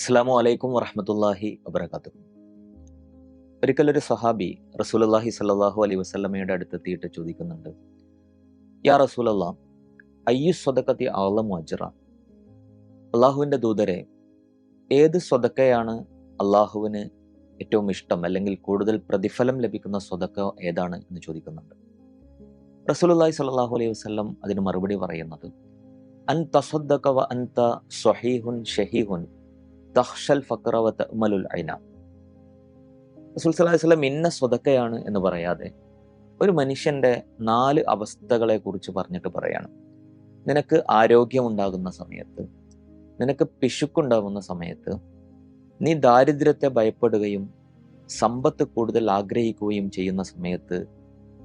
അസ്സാമു അലൈക്കും വറഹമത്തല്ലാഹി വബർക്കാത്തു ഒരിക്കലൊരു സഹാബി റസൂലല്ലാഹി സല്ലാഹു അലൈ വസ്ലമയുടെ അടുത്തെത്തിയിട്ട് ചോദിക്കുന്നുണ്ട്. യാ റസൂലല്ലാ അയ്യു സ്വതക്കത്തി ആളം അജറ അള്ളാഹുവിന്റെ ദൂതരെ ഏത് സ്വതക്കയാണ് അള്ളാഹുവിന് ഏറ്റവും ഇഷ്ടം അല്ലെങ്കിൽ കൂടുതൽ പ്രതിഫലം ലഭിക്കുന്ന സ്വതക്ക ഏതാണ് എന്ന് ചോദിക്കുന്നുണ്ട്. റസൂലുല്ലാഹി സ്വല്ലല്ലാഹു അലൈഹി വസ്ലം അതിന് മറുപടി പറയുന്നത് അൻ തസദ്ദക വ അൻത സ്വഹീഹുൻ ഷഹീഹുൻ ഇന്ന സ്വതക്കയാണ് എന്ന് പറയാതെ ഒരു മനുഷ്യന്റെ നാല് അവസ്ഥകളെ കുറിച്ച് പറഞ്ഞിട്ട് പറയാണ്. നിനക്ക് ആരോഗ്യമുണ്ടാകുന്ന സമയത്ത് നിനക്ക് പിശുക്കുണ്ടാകുന്ന സമയത്ത് നീ ദാരിദ്ര്യത്തെ ഭയപ്പെടുകയും സമ്പത്ത് കൂടുതൽ ആഗ്രഹിക്കുകയും ചെയ്യുന്ന സമയത്ത്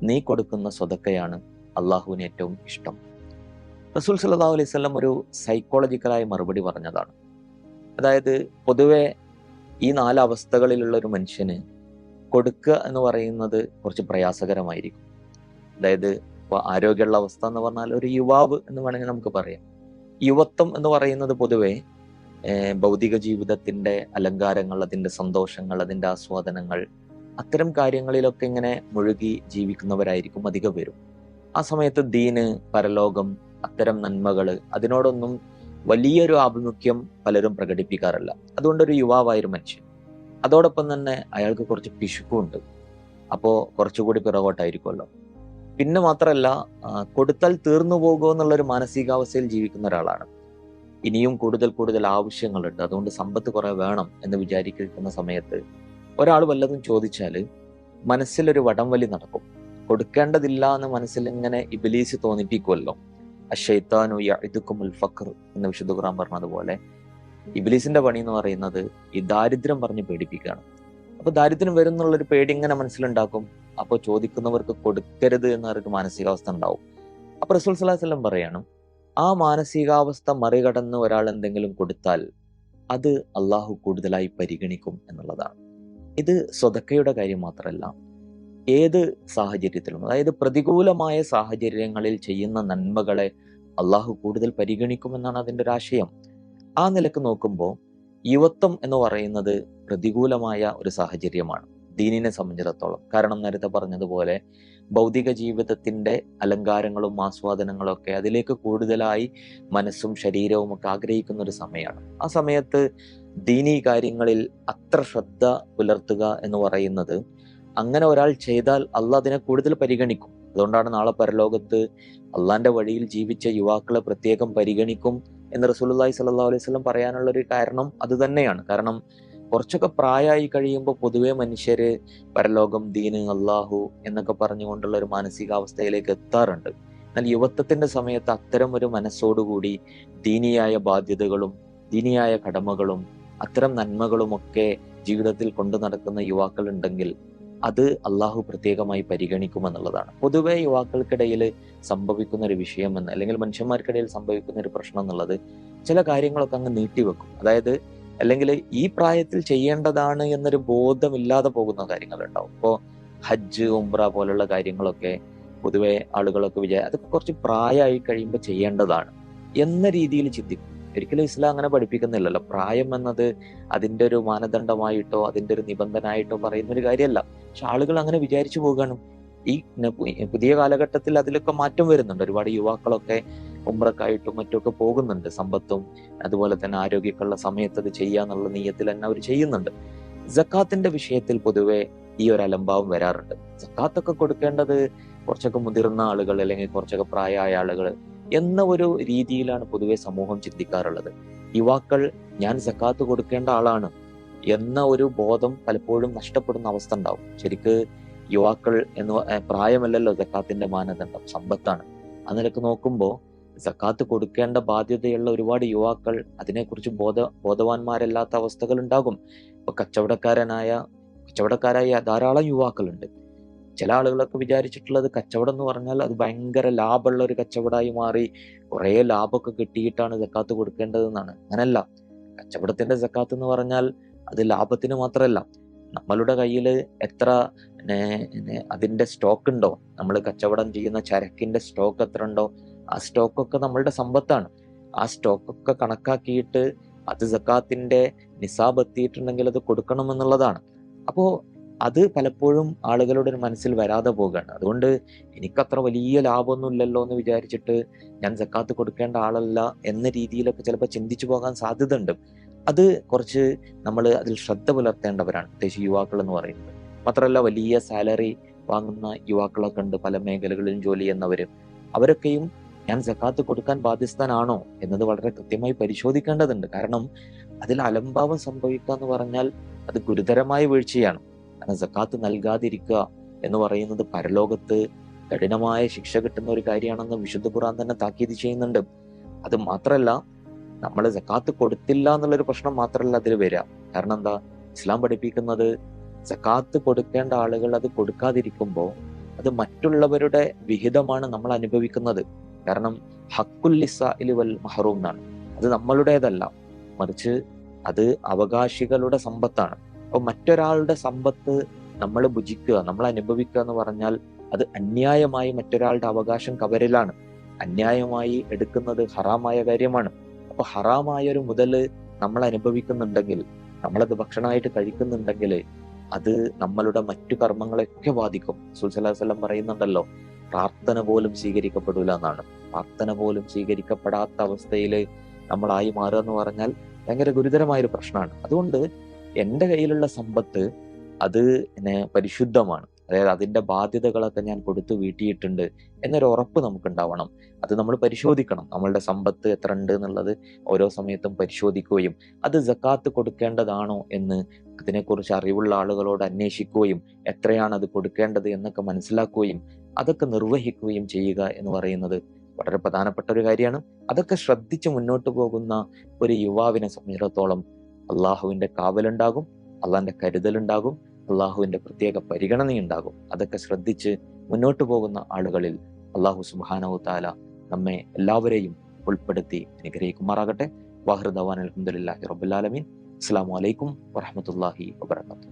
നീ കൊടുക്കുന്ന സ്വതക്കയാണ് അള്ളാഹുവിന് ഏറ്റവും ഇഷ്ടം. റസൂൽ സല്ലാ അലൈഹി സ്വലം ഒരു സൈക്കോളജിക്കലായ മറുപടി പറഞ്ഞതാണ്. അതായത് പൊതുവെ ഈ നാല് അവസ്ഥകളിലുള്ള ഒരു മനുഷ്യന് കൊടുക്കുക എന്ന് പറയുന്നത് കുറച്ച് പ്രയാസകരമായിരിക്കും. അതായത് ഇപ്പോൾ ആരോഗ്യമുള്ള അവസ്ഥ എന്ന് പറഞ്ഞാൽ ഒരു യുവാവ് എന്ന് വേണമെങ്കിൽ നമുക്ക് പറയാം. യുവത്വം എന്ന് പറയുന്നത് പൊതുവെ ഭൗതിക ജീവിതത്തിന്റെ അലങ്കാരങ്ങൾ അതിന്റെ സന്തോഷങ്ങൾ അതിന്റെ ആസ്വാദനങ്ങൾ അത്തരം കാര്യങ്ങളിലൊക്കെ ഇങ്ങനെ മുഴുകി ജീവിക്കുന്നവരായിരിക്കും അധികം പേരും ആ സമയത്ത് ദീന് പരലോകം അത്തരം നന്മകൾ അതിനോടൊന്നും വലിയൊരു ആഭിമുഖ്യം പലരും പ്രകടിപ്പിക്കാറില്ല. അതുകൊണ്ടൊരു യുവാവായൊരു മനുഷ്യൻ. അതോടൊപ്പം തന്നെ അയാൾക്ക് കുറച്ച് പിശുക്കുണ്ട്. അപ്പോൾ കുറച്ചുകൂടി പിറകോട്ടായിരിക്കുമല്ലോ. പിന്നെ മാത്രമല്ല കൊടുത്താൽ തീർന്നു പോകുമോ എന്നുള്ളൊരു മാനസികാവസ്ഥയിൽ ജീവിക്കുന്ന ഒരാളാണ്. ഇനിയും കൂടുതൽ കൂടുതൽ ആവശ്യങ്ങളുണ്ട്. അതുകൊണ്ട് സമ്പത്ത് കുറെ വേണം എന്ന് വിചാരിക്കുന്ന സമയത്ത് ഒരാൾ വല്ലതും ചോദിച്ചാൽ മനസ്സിലൊരു വടം വലി നടക്കും. കൊടുക്കേണ്ടതില്ല എന്ന് മനസ്സിൽ ഇങ്ങനെ ഇബിലീസ് തോന്നിപ്പിക്കുമല്ലോ. ഫഖർ എന്ന് വിശുദ്ധ ഖുർആൻ പറഞ്ഞതുപോലെ ഇബ്ലീസിന്റെ പണി എന്ന് പറയുന്നത് ഈ ദാരിദ്ര്യം പറഞ്ഞ് പേടിപ്പിക്കുകയാണ്. അപ്പൊ ദാരിദ്ര്യം വരും എന്നുള്ളൊരു പേടി ഇങ്ങനെ മനസ്സിലുണ്ടാക്കും? അപ്പോൾ ചോദിക്കുന്നവർക്ക് കൊടുക്കരുത് എന്നൊരു മാനസികാവസ്ഥ ഉണ്ടാവും. അപ്പൊ റസൂൽ സലാഹു പറയണം പറയാണ് ആ മാനസികാവസ്ഥ മറികടന്ന് ഒരാൾ എന്തെങ്കിലും കൊടുത്താൽ അത് അള്ളാഹു കൂടുതലായി പരിഗണിക്കും എന്നുള്ളതാണ്. ഇത് സ്വതക്കയുടെ കാര്യം മാത്രമല്ല ഏത് സാഹചര്യത്തിലും അതായത് പ്രതികൂലമായ സാഹചര്യങ്ങളിൽ ചെയ്യുന്ന നന്മകളെ അള്ളാഹു കൂടുതൽ പരിഗണിക്കുമെന്നാണ് അതിന്റെ ഒരു ആശയം. ആ നിലയ്ക്ക് നോക്കുമ്പോൾ യുവത്വം എന്ന് പറയുന്നത് പ്രതികൂലമായ ഒരു സാഹചര്യമാണ്. ദീനിനെ സംബന്ധിച്ചിടത്തോളം. കാരണം നേരത്തെ പറഞ്ഞതുപോലെ ഭൗതിക ജീവിതത്തിന്റെ അലങ്കാരങ്ങളും ആസ്വാദനങ്ങളും ഒക്കെ അതിലേക്ക് കൂടുതലായി മനസ്സും ശരീരവും ഒക്കെ ആഗ്രഹിക്കുന്ന ഒരു സമയമാണ്. ആ സമയത്ത് ദീനീ കാര്യങ്ങളിൽ അത്ര ശ്രദ്ധ പുലർത്തുക എന്ന് പറയുന്നത് അങ്ങനെ ഒരാൾ ചെയ്താൽ അള്ളാഹ് അതിനെ കൂടുതൽ പരിഗണിക്കും. അതുകൊണ്ടാണ് നാളെ പരലോകത്ത് അള്ളാന്റെ വഴിയിൽ ജീവിച്ച യുവാക്കളെ പ്രത്യേകം പരിഗണിക്കും എന്ന് റസൂലി സല്ലാ അലൈഹി സ്വലം പറയാനുള്ള ഒരു കാരണം അത് തന്നെയാണ്. കാരണം കുറച്ചൊക്കെ പ്രായമായി കഴിയുമ്പോൾ പൊതുവെ മനുഷ്യര് പരലോകം ദീന് അള്ളാഹു എന്നൊക്കെ പറഞ്ഞുകൊണ്ടുള്ള ഒരു മാനസികാവസ്ഥയിലേക്ക് എത്താറുണ്ട്. എന്നാൽ യുവത്വത്തിന്റെ സമയത്ത് അത്തരം ഒരു മനസ്സോടുകൂടി ദീനിയായ ബാധ്യതകളും ദീനിയായ കടമകളും അത്തരം നന്മകളും ഒക്കെ ജീവിതത്തിൽ കൊണ്ടു നടക്കുന്ന യുവാക്കൾ ഉണ്ടെങ്കിൽ അത് അള്ളാഹു പ്രത്യേകമായി പരിഗണിക്കുമെന്നുള്ളതാണ്. പൊതുവെ യുവാക്കൾക്കിടയിൽ സംഭവിക്കുന്ന ഒരു വിഷയം എന്ന് അല്ലെങ്കിൽ മനുഷ്യന്മാർക്കിടയിൽ സംഭവിക്കുന്ന ഒരു പ്രശ്നം എന്നുള്ളത് ചില കാര്യങ്ങളൊക്കെ അങ്ങ് നീട്ടിവെക്കും. അതായത് അല്ലെങ്കിൽ ഈ പ്രായത്തിൽ ചെയ്യേണ്ടതാണ് എന്നൊരു ബോധമില്ലാതെ പോകുന്ന കാര്യങ്ങളുണ്ടാവും. ഇപ്പോൾ ഹജ്ജ് ഉംറ പോലുള്ള കാര്യങ്ങളൊക്കെ പൊതുവെ ആളുകളൊക്കെ വിചാരിക്കും അതൊക്കെ കുറച്ച് പ്രായമായി കഴിയുമ്പോൾ ചെയ്യേണ്ടതാണ് എന്ന രീതിയിൽ ചിന്തിക്കും. ഒരിക്കലും ഇസ്ലാം അങ്ങനെ പഠിപ്പിക്കുന്നില്ലല്ലോ. പ്രായം എന്നത് അതിന്റെ ഒരു മാനദണ്ഡമായിട്ടോ അതിന്റെ ഒരു നിബന്ധനയായിട്ടോ പറയുന്ന ഒരു കാര്യമല്ല. പക്ഷെ ആളുകൾ അങ്ങനെ വിചാരിച്ചു പോകുകയാണ് ഈ പുതിയ കാലഘട്ടത്തിൽ അതിലൊക്കെ മാറ്റം വരുന്നുണ്ട്. ഒരുപാട് യുവാക്കളൊക്കെ ഉമ്രക്കായിട്ടും മറ്റുമൊക്കെ പോകുന്നുണ്ട് സമ്പത്തും. അതുപോലെ തന്നെ ആരോഗ്യമൊക്കെയുള്ള സമയത്ത് അത് ചെയ്യാന്നുള്ള നീയത്തിൽ തന്നെ അവർ ചെയ്യുന്നുണ്ട്. ജക്കാത്തിന്റെ വിഷയത്തിൽ പൊതുവെ ഈ ഒരു അലംഭാവം വരാറുണ്ട്. ജക്കാത്തൊക്കെ കൊടുക്കേണ്ടത് കുറച്ചൊക്കെ മുതിർന്ന ആളുകൾ അല്ലെങ്കിൽ കുറച്ചൊക്കെ പ്രായമായ ആളുകൾ എന്ന ഒരു രീതിയിലാണ് പൊതുവെ സമൂഹം ചിന്തിക്കാറുള്ളത്. യുവാക്കൾ ഞാൻ സക്കാത്ത് കൊടുക്കേണ്ട ആളാണ് എന്ന ഒരു ബോധം പലപ്പോഴും നഷ്ടപ്പെടുന്ന അവസ്ഥ ഉണ്ടാവും. ശരിക്ക് യുവാക്കൾ എന്ന് പ്രായമല്ലല്ലോ സക്കാത്തിന്റെ മാനദണ്ഡം സമ്പത്താണ്. ആ നിലയ്ക്ക് നോക്കുമ്പോൾ സക്കാത്ത് കൊടുക്കേണ്ട ബാധ്യതയുള്ള ഒരുപാട് യുവാക്കൾ അതിനെക്കുറിച്ച് ബോധ ബോധവാന്മാരല്ലാത്ത അവസ്ഥകൾ ഉണ്ടാകും. ഇപ്പൊ കച്ചവടക്കാരനായ കച്ചവടക്കാരായ ധാരാളം യുവാക്കളുണ്ട്. ചില ആളുകളൊക്കെ വിചാരിച്ചിട്ടുള്ളത് കച്ചവടം എന്ന് പറഞ്ഞാൽ അത് ഭയങ്കര ലാഭമുള്ള ഒരു കച്ചവടമായി മാറി കുറേ ലാഭമൊക്കെ കിട്ടിയിട്ടാണ് ജക്കാത്ത് കൊടുക്കേണ്ടതെന്നാണ്. അങ്ങനല്ല. കച്ചവടത്തിന്റെ ജക്കാത്ത് എന്ന് പറഞ്ഞാൽ അത് ലാഭത്തിന് മാത്രമല്ല. നമ്മളുടെ കയ്യിൽ എത്ര അതിന്റെ സ്റ്റോക്ക് ഉണ്ടോ? നമ്മൾ കച്ചവടം ചെയ്യുന്ന ചരക്കിന്റെ സ്റ്റോക്ക് എത്ര ഉണ്ടോ? ആ സ്റ്റോക്കൊക്കെ നമ്മളുടെ സമ്പത്താണ്. ആ സ്റ്റോക്കൊക്കെ കണക്കാക്കിയിട്ട് അത് സക്കാത്തിന്റെ നിസാബ് എത്തിയിട്ടുണ്ടെങ്കിൽ അത് കൊടുക്കണം എന്നുള്ളതാണ് അപ്പോൾ അത് പലപ്പോഴും ആളുകളുടെ ഒരു മനസ്സിൽ വരാതെ പോകുകയാണ് അതുകൊണ്ട് എനിക്കത്ര വലിയ ലാഭമൊന്നും ഇല്ലല്ലോ എന്ന് വിചാരിച്ചിട്ട് ഞാൻ സക്കാത്ത് കൊടുക്കേണ്ട ആളല്ല എന്ന രീതിയിലൊക്കെ ചിലപ്പോൾ ചിന്തിച്ചു പോകാൻ സാധ്യതയുണ്ട്. അത് കുറച്ച് നമ്മൾ അതിൽ ശ്രദ്ധ പുലർത്തേണ്ടവരാണ് പ്രത്യേകിച്ച് യുവാക്കൾ എന്ന് പറയുന്നത്. മാത്രമല്ല വലിയ സാലറി വാങ്ങുന്ന യുവാക്കളൊക്കെ ഉണ്ട് പല മേഖലകളിലും ജോലി ചെയ്യുന്നവരും. അവരൊക്കെയും ഞാൻ സക്കാത്ത് കൊടുക്കാൻ ബാധ്യസ്ഥനാണോ എന്നത് വളരെ കൃത്യമായി പരിശോധിക്കേണ്ടതുണ്ട്. കാരണം അതിൽ അലംഭാവം സംഭവിക്കുക എന്ന് പറഞ്ഞാൽ അത് ഗുരുതരമായ വീഴ്ചയാണ്. കാരണം സക്കാത്ത് നൽകാതിരിക്കുക എന്ന് പറയുന്നത് പരലോകത്ത് കഠിനമായ ശിക്ഷ കിട്ടുന്ന ഒരു കാര്യമാണെന്ന് വിശുദ്ധ ഖുറാൻ തന്നെ താക്കീത് ചെയ്യുന്നുണ്ട്. അത് മാത്രമല്ല നമ്മൾ സക്കാത്ത് കൊടുത്തില്ല എന്നുള്ളൊരു പ്രശ്നം മാത്രമല്ല അതിൽ വരിക. കാരണം എന്താ? ഇസ്ലാം പഠിപ്പിക്കുന്നത് സക്കാത്ത് കൊടുക്കേണ്ട ആളുകൾ അത് കൊടുക്കാതിരിക്കുമ്പോൾ അത് മറ്റുള്ളവരുടെ വിഹിതമാണ് നമ്മൾ അനുഭവിക്കുന്നത്. കാരണം ഹക്കുല്ലിസ വൽ മഹറൂം എന്നാണ്. അത് നമ്മളുടേതല്ല. മറിച്ച് അത് അവകാശികളുടെ സമ്പത്താണ്. അപ്പൊ മറ്റൊരാളുടെ സമ്പത്ത് നമ്മൾ ഭുജിക്കുക നമ്മൾ അനുഭവിക്കുക എന്ന് പറഞ്ഞാൽ അത് അന്യായമായി മറ്റൊരാളുടെ അവകാശം കവരലാണ്. അന്യായമായി എടുക്കുന്നത് ഹറാമായ കാര്യമാണ്. അപ്പൊ ഹറാമായ ഒരു മുതൽ നമ്മൾ അനുഭവിക്കുന്നുണ്ടെങ്കിൽ നമ്മളത് ഭക്ഷണമായിട്ട് കഴിക്കുന്നുണ്ടെങ്കിൽ അത് നമ്മളുടെ മറ്റു കർമ്മങ്ങളെയൊക്കെ ബാധിക്കും. സുൽസലാസ്ലം പറയുന്നുണ്ടല്ലോ പ്രാർത്ഥന പോലും സ്വീകരിക്കപ്പെടില്ല എന്നാണ്. പ്രാർത്ഥന പോലും സ്വീകരിക്കപ്പെടാത്ത അവസ്ഥയിൽ നമ്മളായി മാറുക എന്ന് പറഞ്ഞാൽ ഭയങ്കര ഗുരുതരമായ ഒരു പ്രശ്നമാണ്. അതുകൊണ്ട് എന്റെ കയ്യിലുള്ള സമ്പത്ത് അത് പരിശുദ്ധമാണ്. അതായത് അതിന്റെ ബാധ്യതകളൊക്കെ ഞാൻ കൊടുത്തു വീട്ടിയിട്ടുണ്ട് എന്നൊരു ഉറപ്പ് നമുക്കുണ്ടാവണം. അത് നമ്മൾ പരിശോധിക്കണം. നമ്മളുടെ സമ്പത്ത് എത്ര ഉണ്ട് എന്നുള്ളത് ഓരോ സമയത്തും പരിശോധിക്കുകയും അത് ജക്കാത്ത് കൊടുക്കേണ്ടതാണോ എന്ന് അതിനെക്കുറിച്ച് അറിവുള്ള ആളുകളോട് അന്വേഷിക്കുകയും എത്രയാണ് അത് കൊടുക്കേണ്ടത് എന്നൊക്കെ മനസ്സിലാക്കുകയും അതൊക്കെ നിർവഹിക്കുകയും ചെയ്യുക എന്ന് പറയുന്നത് വളരെ പ്രധാനപ്പെട്ട ഒരു കാര്യമാണ്. അതൊക്കെ ശ്രദ്ധിച്ച് മുന്നോട്ട് പോകുന്ന ഒരു യുവാവിനെ സംബന്ധിച്ചിടത്തോളം അള്ളാഹുവിന്റെ കാവലുണ്ടാകും അള്ളാഹിന്റെ കരുതലുണ്ടാകും അള്ളാഹുവിന്റെ പ്രത്യേക പരിഗണനയുണ്ടാകും. അതൊക്കെ ശ്രദ്ധിച്ച് മുന്നോട്ട് പോകുന്ന ആളുകളിൽ അള്ളാഹു സുബാനവു താല നമ്മെ എല്ലാവരെയും ഉൾപ്പെടുത്തി അനുഗ്രഹിക്കുമാറാകട്ടെ. വാഹൃദവാൻ അലഹമുല്ലാഹി റബുലാലമീൻ അസ്സാം വലൈക്കും വറഹമത്തല്ലാഹി വാബർക്കാത്തു